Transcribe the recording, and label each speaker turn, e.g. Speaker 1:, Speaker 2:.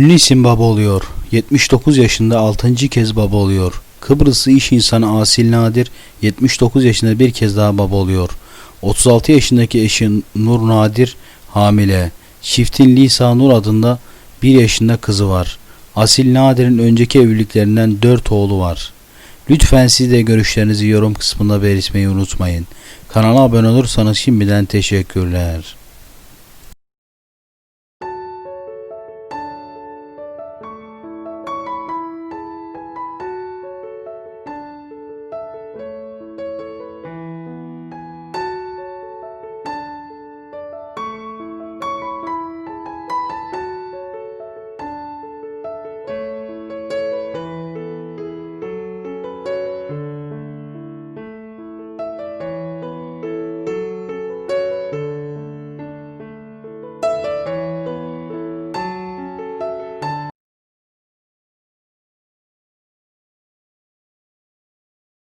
Speaker 1: Ünlü isim baba oluyor. 79 yaşında 6. kez baba oluyor. Kıbrıslı iş insanı Asil Nadir 79 yaşında bir kez daha baba oluyor. 36 yaşındaki eşi Nur Nadir hamile. Çiftin Lisa Nur adında 1 yaşında kızı var. Asil Nadir'in önceki evliliklerinden 4 oğlu var. Lütfen siz de görüşlerinizi yorum kısmında belirtmeyi unutmayın. Kanala abone olursanız şimdiden teşekkürler.